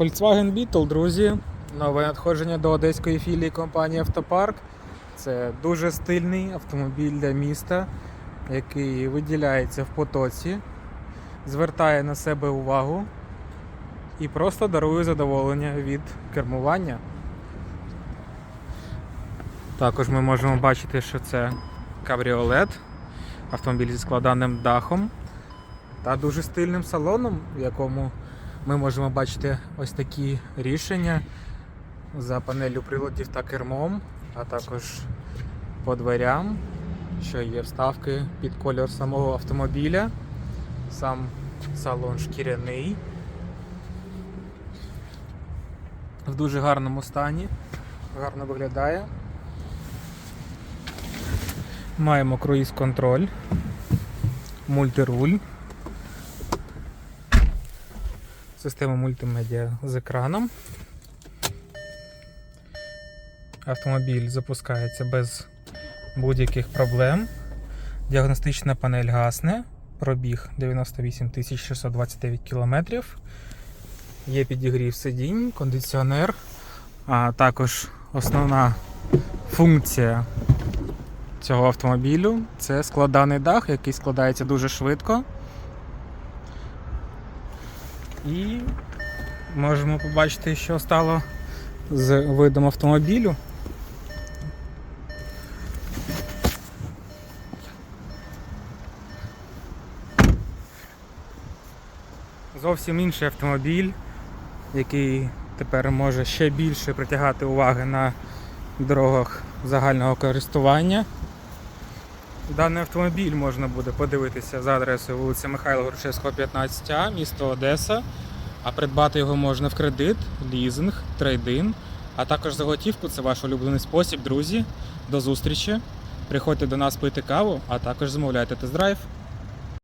Volkswagen Beetle, друзі. Нове надходження до одеської філії компанії Автопарк. Це дуже стильний автомобіль для міста, який виділяється в потоці, звертає на себе увагу і просто дарує задоволення від кермування. Також ми можемо бачити, що це кабріолет, автомобіль зі складаним дахом та дуже стильним салоном, в якому ми можемо бачити ось такі рішення за панелью приладів та кермом, а також по дверям, що є вставки під кольор самого автомобіля. Сам салон шкіряний. В дуже гарному стані, гарно виглядає. Маємо круїз-контроль, мультируль, систему мультимедіа з екраном. Автомобіль запускається без будь-яких проблем. Діагностична панель гасне, пробіг 98 629 км. Є підігрів сидінь, кондиціонер, а також основна функція цього автомобілю це складаний дах, який складається дуже швидко. І можемо побачити, що стало з видом автомобілю. Зовсім інший автомобіль, який тепер може ще більше притягати уваги на дорогах загального користування. Даний автомобіль можна буде подивитися за адресою вулиця Михайла Горшевського, 15А, місто Одеса. А придбати його можна в кредит, лізинг, трейдин, а також за готівку. Це ваш улюблений спосіб, друзі. До зустрічі. Приходьте до нас пити каву, а також замовляйте тест-драйв.